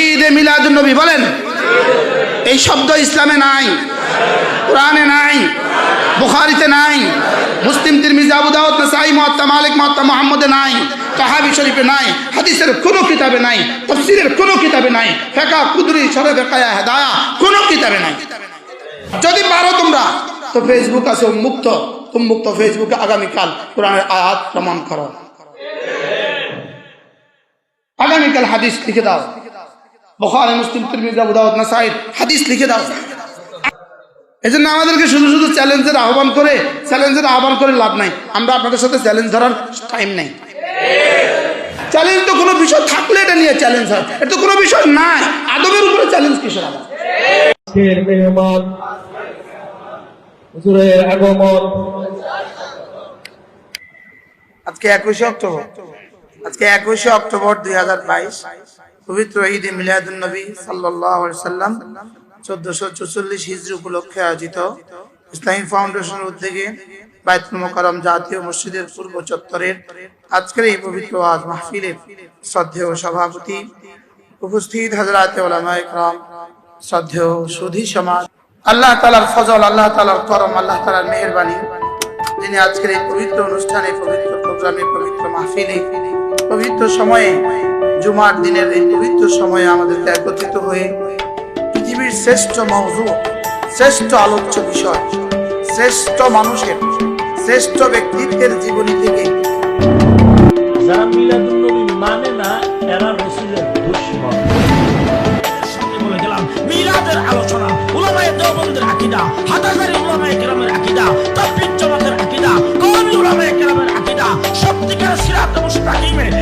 ঈদে মিলাদুন নবী বলেন, এই শব্দ ইসলামে নাই, কোরআনে নাই, বুখারিতে নাই, মুসলিম, তিরমিজি, আবু দাউদ, নাসাই, মুয়াত্তা, মালিক, মুয়াত্তা, মুহাম্মদে নাই তাহাবি শরীফে নাই, হাদিসের কোনো কিতাবে নাই, তাফসীরের কোনো কিতাবে নাই ফিকহ কুদরি শরহ ফিকায়া হেদায়া, কোনো কিতাবে নাই। যদি পারো তোমরা, তো ফেসবুক আছে উন্মুক্ত উন্মুক্ত ফেসবুকে আগামীকাল কোরআনের আয়াত প্রমাণ করো। আগামীকাল হাদিস লিখে দাও। বখারে মুসলিম তিরমিজি আবু দাউদ নাসাই হাদিস লিখে দাও। এই জন্য আমাদেরকে শুধু শুধু চ্যালেঞ্জের আহ্বান করে চ্যালেঞ্জের আহ্বান করে লাভ নাই। আমরা আপনাদের সাথে চ্যালেঞ্জ ধরার টাইম নেই। চ্যালেঞ্জ তো কোনো বিষয় থাকলে এটা নিয়ে চ্যালেঞ্জ হয়। এটা তো কোনো বিষয় নাই। আদবের উপরে চ্যালেঞ্জ কিসের আজকের মেহমান আগমন। আজকে একুশে অক্টোবর। আজকে একুশে অক্টোবর দুই হাজার বাইশ। পবিত্র ঈদ মিলাদুল নবী সাল্লাহ সাল্লাম চোদ্দশো চৌচল্লিশ হিজরি উপলক্ষে আয়োজিত ইসলামী ফাউন্ডেশনের উদ্যোগে মোকারম জাতীয় মসজিদের পূর্ব চত্বরের আজকের এই পবিত্র আজ মাহফিলের শ্রদ্ধেয় সভাপতি উপস্থিত হাজরাতে ওলামা ইকরাম, শ্রদ্ধেয় সুধী সমাজ, আল্লাহ তালার ফজল, আল্লাহ তালার করম, আল্লাহ তালার মেহরবানি যিনি আজকের এই পবিত্র অনুষ্ঠানে, পবিত্র প্রোগ্রামে, পবিত্র মাহফিলে, পবিত্র সময়ে, জুমার দিনের এই পবিত্র সময়ে আমাদেরকে একত্রিত হয়ে পৃথিবীর শ্রেষ্ঠ মৌজু, শ্রেষ্ঠ আলোচ্য বিষয়, শ্রেষ্ঠ মানুষের, শ্রেষ্ঠ ব্যক্তিত্বের জীবনী থেকে মানে আলোচনা ze światą szpagimy